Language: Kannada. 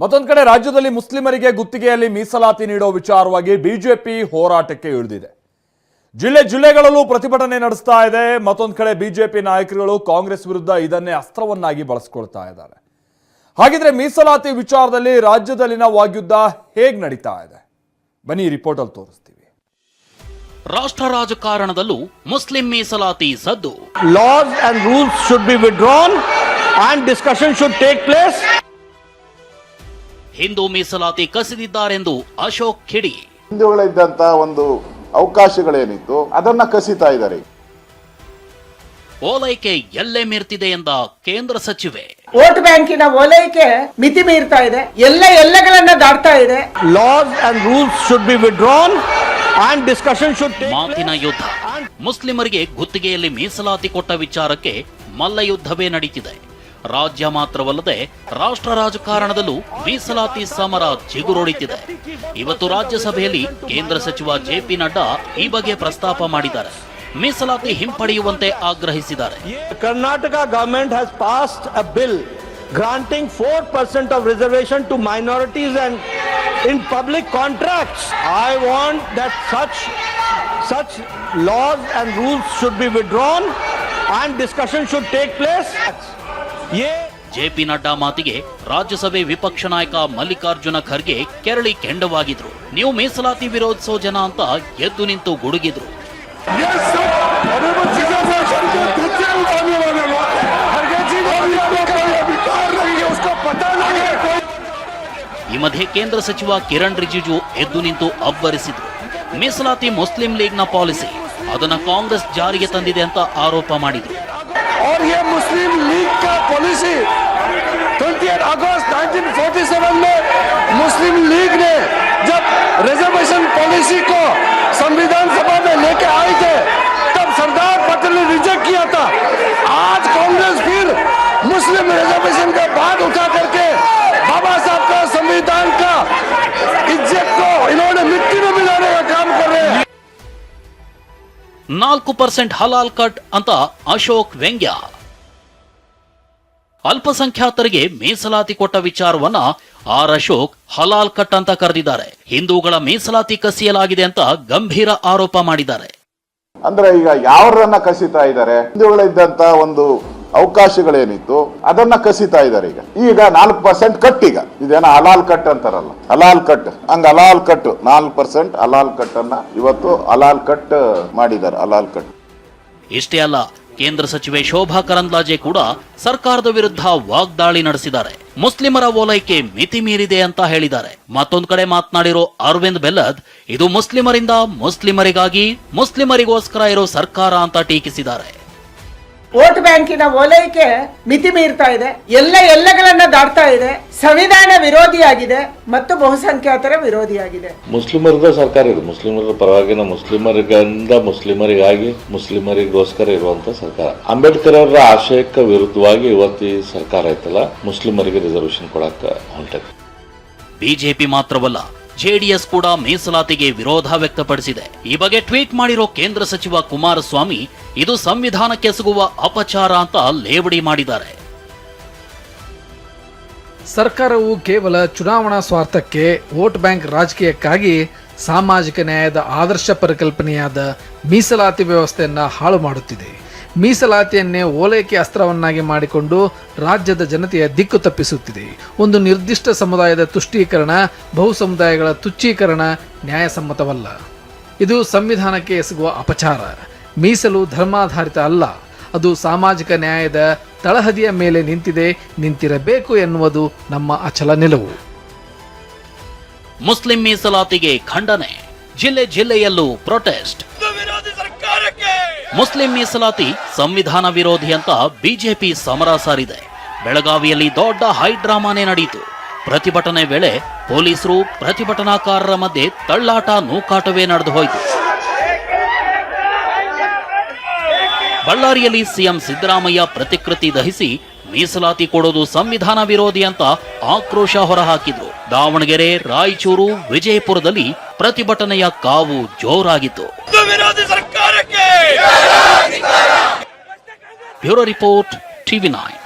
ಮತ್ತೊಂದು ಕಡೆ ರಾಜ್ಯದಲ್ಲಿ ಮುಸ್ಲಿಮರಿಗೆ ಗುತ್ತಿಗೆಯಲ್ಲಿ ಮೀಸಲಾತಿ ನೀಡೋ ವಿಚಾರವಾಗಿ ಬಿಜೆಪಿ ಹೋರಾಟಕ್ಕೆ ಇಳಿದಿದೆ. ಜಿಲ್ಲೆ ಜಿಲ್ಲೆಗಳಲ್ಲೂ ಪ್ರತಿಭಟನೆ ನಡೆಸ್ತಾ ಇದೆ. ಮತ್ತೊಂದು ಕಡೆ ಬಿಜೆಪಿ ನಾಯಕರುಗಳು ಕಾಂಗ್ರೆಸ್ ವಿರುದ್ಧ ಇದನ್ನೇ ಅಸ್ತ್ರವನ್ನಾಗಿ ಬಳಸ್ಕೊಳ್ತಾ ಇದ್ದಾರೆ. ಹಾಗಿದ್ರೆ ಮೀಸಲಾತಿ ವಿಚಾರದಲ್ಲಿ ರಾಜ್ಯದಲ್ಲಿನ ವಾಗ್ಯುದ್ಧ ಹೇಗ್ ನಡೀತಾ ಇದೆ? ಬನ್ನಿ ರಿಪೋರ್ಟ್ ಅಲ್ಲಿ ತೋರಿಸ್ತೀವಿ. ರಾಷ್ಟ್ರ ರಾಜಕಾರಣದಲ್ಲೂ ಮುಸ್ಲಿಂ ಮೀಸಲಾತಿ ಸದ್ದು. Laws and rules should be withdrawn and discussion should take place. ಹಿಂದೂ ಮೀಸಲಾತಿ ಕಸಿದಿದ್ದಾರೆಂದು ಅಶೋಕ್ ಖಿಡಿ ಹಿಂದೂಗಳಿದ್ದಂತ ಒಂದು ಅವಕಾಶಗಳೇನಿತ್ತು ಅದನ್ನ ಕಸಿತಾ ಇದ್ದಾರೆ. ಓಲೈಕೆ ಎಲ್ಲೆ ಮೀರ್ತಿದೆ ಎಂದ ಕೇಂದ್ರ ಸಚಿವೆ. ವೋಟ್ ಬ್ಯಾಂಕಿನ ಓಲೈಕೆ ಮಿತಿ ಮೀರ್ತಾ ಇದೆ ಎಲ್ಲ ಎಲ್ಲಗಳನ್ನ ದಾಟ್ತಾ ಇದೆ. Laws and rules should be withdrawn and discussion should take ಮಾತಿನ ಯುದ್ಧ. ಮುಸ್ಲಿಮರಿಗೆ ಗುತ್ತಿಗೆಯಲ್ಲಿ ಮೀಸಲಾತಿ ಕೊಟ್ಟ ವಿಚಾರಕ್ಕೆ ಮಲ್ಲ ಯುದ್ಧವೇ ನಡೀತಿದೆ. ರಾಜ್ಯ ಮಾತ್ರವಲ್ಲದೆ ರಾಷ್ಟ್ರ ರಾಜಕಾರಣದಲ್ಲೂ ಮೀಸಲಾತಿ ಸಮರ ಜಿಗುರೊಡಿತಿದೆ ಇವತ್ತು ರಾಜ್ಯಸಭೆಯಲ್ಲಿ ಕೇಂದ್ರ ಸಚಿವ ಜೆ ಪಿ ನಡ್ಡಾ ಈ ಬಗ್ಗೆ ಪ್ರಸ್ತಾಪ ಮಾಡಿದ್ದಾರೆ ಮೀಸಲಾತಿ ಹಿಂಪಡೆಯುವಂತೆ ಆಗ್ರಹಿಸಿದ್ದಾರೆ Karnataka government has passed a bill granting 4% of reservation to minorities and in public contracts. I want that such such laws and rules should be withdrawn and discussion should take place. JP Nadda ಮಾತಿಗೆ ರಾಜ್ಯಸಭೆ ವಿಪಕ್ಷ ನಾಯಕ ಮಲ್ಲಿಕಾರ್ಜುನ ಖರ್ಗೆ ಕೆರಳಿ ಕೆಂಡವಾಗಿದ್ರು ನೀವು ಮೀಸಲಾತಿ ವಿರೋಧಿಸೋ ಜನ ಅಂತ ಎದ್ದು ನಿಂತು ಗುಡುಗಿದ್ರು ಈ ಮಧ್ಯೆ ಕೇಂದ್ರ ಸಚಿವ ಕಿರಣ್ ರಿಜಿಜು ಎದ್ದು ನಿಂತು ಅಬ್ಬರಿಸಿದ್ರು ಮೀಸಲಾತಿ ಮುಸ್ಲಿಂ ಲೀಗ್ನ ಪಾಲಿಸಿ ಅದನ್ನ ಕಾಂಗ್ರೆಸ್ ಜಾರಿಗೆ ತಂದಿದೆ ಅಂತ ಆರೋಪ ಮಾಡಿದ್ರು और ये मुस्लिम लीग का पॉलिसी। 28 अगस्त 1947 में मुस्लिम लीग ने जब रिजर्वेशन पॉलिसी को संविधान सभा में लेके आए थे, तब सरदार पटेल ने रिजेक्ट किया था। आज कांग्रेस फिर मुस्लिम रिजर्वेशन का बात उठा ನಾಲ್ಕು ಪರ್ಸೆಂಟ್ ಹಲಾಲ್ ಕಟ್ ಅಂತ ಅಶೋಕ್ ವ್ಯಂಗ್ಯ. ಅಲ್ಪಸಂಖ್ಯಾತರಿಗೆ ಮೀಸಲಾತಿ ಕೊಟ್ಟ ವಿಚಾರವನ್ನ ಆರ್ ಅಶೋಕ್ ಹಲಾಲ್ ಕಟ್ ಅಂತ ಕರೆದಿದ್ದಾರೆ. ಹಿಂದೂಗಳ ಮೀಸಲಾತಿ ಕಸಿಯಲಾಗಿದೆ ಅಂತ ಗಂಭೀರ ಆರೋಪ ಮಾಡಿದ್ದಾರೆ. ಅಂದ್ರೆ ಈಗ ಯಾವ್ರನ್ನ ಕಸಿತಾ ಇದ್ದಾರೆ? ಹಿಂದೂಗಳಿದ್ದಂತ ಒಂದು ಅವಕಾಶಗಳೇನಿತ್ತು, ಅದನ್ನ ಕಸಿತಾ ಇದ್ದಾರೆ ಈಗ. ಈಗ ನಾಲ್ಕು ಪರ್ಸೆಂಟ್ ಕಟ್ ಈಗ. ಇದೇನೋ ಅಲಾಲ್ ಕಟ್ ಅಂತಾರಲ್ಲ. ಅಲಾಲ್ ಕಟ್ ಹಂಗ ಅಲಾಲ್ ಕಟ್ ನಾಲ್ಕು ಪರ್ಸೆಂಟ್ ಅಲಾಲ್ ಕಟ್ ಅನ್ನ ಇವತ್ತು ಅಲಾಲ್ ಕಟ್ ಮಾಡಿದ್ದಾರೆ ಅಲಾಲ್ ಕಟ್ ಇಷ್ಟೇ ಅಲ್ಲ, ಕೇಂದ್ರ ಸಚಿವೆ ಶೋಭಾ ಕರಂದ್ಲಾಜೆ ಕೂಡ ಸರ್ಕಾರದ ವಿರುದ್ಧ ವಾಗ್ದಾಳಿ ನಡೆಸಿದ್ದಾರೆ. ಮುಸ್ಲಿಮರ ಓಲೈಕೆ ಮಿತಿ ಮೀರಿದೆ ಅಂತ ಹೇಳಿದ್ದಾರೆ. ಮತ್ತೊಂದು ಕಡೆ ಮಾತನಾಡಿರೋ ಅರವಿಂದ್ ಬೆಲ್ಲದ್, ಇದು ಮುಸ್ಲಿಮರಿಂದ ಮುಸ್ಲಿಮರಿಗಾಗಿ ಮುಸ್ಲಿಮರಿಗೋಸ್ಕರ ಇರೋ ಸರ್ಕಾರ ಅಂತ ಟೀಕಿಸಿದ್ದಾರೆ. ವೋಟ್ ಬ್ಯಾಂಕಿನ ಓಲೈಕೆ ಮಿತಿ ಮೀರ್ತಾ ಇದೆ. ಎಲ್ಲ ಎಲ್ಲಗಳನ್ನ ದಾಟ್ತಾ ಇದೆ. ಸಂವಿಧಾನ ವಿರೋಧಿಯಾಗಿದೆ ಮತ್ತು ಬಹುಸಂಖ್ಯಾತರ ವಿರೋಧಿಯಾಗಿದೆ. ಮುಸ್ಲಿಮರದ ಸರ್ಕಾರ ಇದು. ಮುಸ್ಲಿಮರ ಪರವಾಗಿನ ಮುಸ್ಲಿಮರಿಗಿಂದ ಮುಸ್ಲಿಮರಿಗಾಗಿ ಮುಸ್ಲಿಮರಿಗೋಸ್ಕರ ಇರುವಂತ ಸರ್ಕಾರ. ಅಂಬೇಡ್ಕರ್ ಅವರ ಆಶಯಕ್ಕೆ ವಿರುದ್ಧವಾಗಿ ಇವತ್ತು ಈ ಸರ್ಕಾರ ಐತಲ್ಲ ಮುಸ್ಲಿಮರಿಗೆ ರಿಸರ್ವೇಶನ್ ಕೊಡಕ್ಕೆ ಹೊಂಟೈತೆ ಬಿಜೆಪಿ ಮಾತ್ರವಲ್ಲ ಜೆಡಿಎಸ್ ಕೂಡ ಮೀಸಲಾತಿಗೆ ವಿರೋಧ ವ್ಯಕ್ತಪಡಿಸಿದೆ. ಈ ಬಗ್ಗೆ ಟ್ವೀಟ್ ಮಾಡಿರೋ ಕೇಂದ್ರ ಸಚಿವ ಕುಮಾರಸ್ವಾಮಿ, ಇದು ಸಂವಿಧಾನಕ್ಕೆ ಸಿಗುವ ಅಪಚಾರ ಅಂತ ಲೇವಡಿ ಮಾಡಿದ್ದಾರೆ. ಸರ್ಕಾರವು ಕೇವಲ ಚುನಾವಣಾ ಸ್ವಾರ್ಥಕ್ಕೆ ವೋಟ್ ಬ್ಯಾಂಕ್ ರಾಜಕೀಯಕ್ಕಾಗಿ ಸಾಮಾಜಿಕ ನ್ಯಾಯದ ಆದರ್ಶ ಪರಿಕಲ್ಪನೆಯಾದ ಮೀಸಲಾತಿ ವ್ಯವಸ್ಥೆಯನ್ನು ಹಾಳು ಮಾಡುತ್ತಿದೆ. ಮೀಸಲಾತಿಯನ್ನೇ ಓಲೈಕೆ ಅಸ್ತ್ರವನ್ನಾಗಿ ಮಾಡಿಕೊಂಡು ರಾಜ್ಯದ ಜನತೆಯ ದಿಕ್ಕು ತಪ್ಪಿಸುತ್ತಿದೆ. ಒಂದು ನಿರ್ದಿಷ್ಟ ಸಮುದಾಯದ ತುಷ್ಟೀಕರಣ, ಬಹು ಸಮುದಾಯಗಳ ತುಚ್ಚೀಕರಣ ನ್ಯಾಯಸಮ್ಮತವಲ್ಲ. ಇದು ಸಂವಿಧಾನಕ್ಕೆ ಎಸಗುವ ಅಪಚಾರ. ಮೀಸಲು ಧರ್ಮಾಧಾರಿತ ಅಲ್ಲ. ಅದು ಸಾಮಾಜಿಕ ನ್ಯಾಯದ ತಳಹದಿಯ ಮೇಲೆ ನಿಂತಿದೆ, ನಿಂತಿರಬೇಕು ಎನ್ನುವುದು ನಮ್ಮ ಅಚಲ ನಿಲುವು. ಮುಸ್ಲಿಂ ಮೀಸಲಾತಿಗೆ ಖಂಡನೆ. ಜಿಲ್ಲೆ ಜಿಲ್ಲೆಯಲ್ಲೂ ಪ್ರೊಟೆಸ್ಟ್ ಮುಸ್ಲಿಂ ಮೀಸಲಾತಿ ಸಂವಿಧಾನ ವಿರೋಧಿ ಅಂತ ಬಿಜೆಪಿ ಸಮರ ಸಾರಿದೆ. ಬೆಳಗಾವಿಯಲ್ಲಿ ದೊಡ್ಡ ಹೈಡ್ರಾಮಾನೇ ನಡೆಯಿತು. ಪ್ರತಿಭಟನೆ ವೇಳೆ ಪೊಲೀಸರು ಪ್ರತಿಭಟನಾಕಾರರ ಮಧ್ಯೆ ತಳ್ಳಾಟ ನೂಕಾಟವೇ ನಡೆದು ಹೋಯಿತು. ಬಳ್ಳಾರಿಯಲ್ಲಿ ಸಿಎಂ ಸಿದ್ದರಾಮಯ್ಯ ಪ್ರತಿಕೃತಿ ದಹಿಸಿ ಮೀಸಲಾತಿ ಕೊಡೋದು ಸಂವಿಧಾನ ವಿರೋಧಿ ಅಂತ ಆಕ್ರೋಶ ಹೊರಹಾಕಿದ್ರು. ದಾವಣಗೆರೆ, ರಾಯಚೂರು, ವಿಜಯಪುರದಲ್ಲಿ ಪ್ರತಿಭಟನೆಯ ಕಾವು ಜೋರಾಗಿತ್ತು. Bureau report TV nine.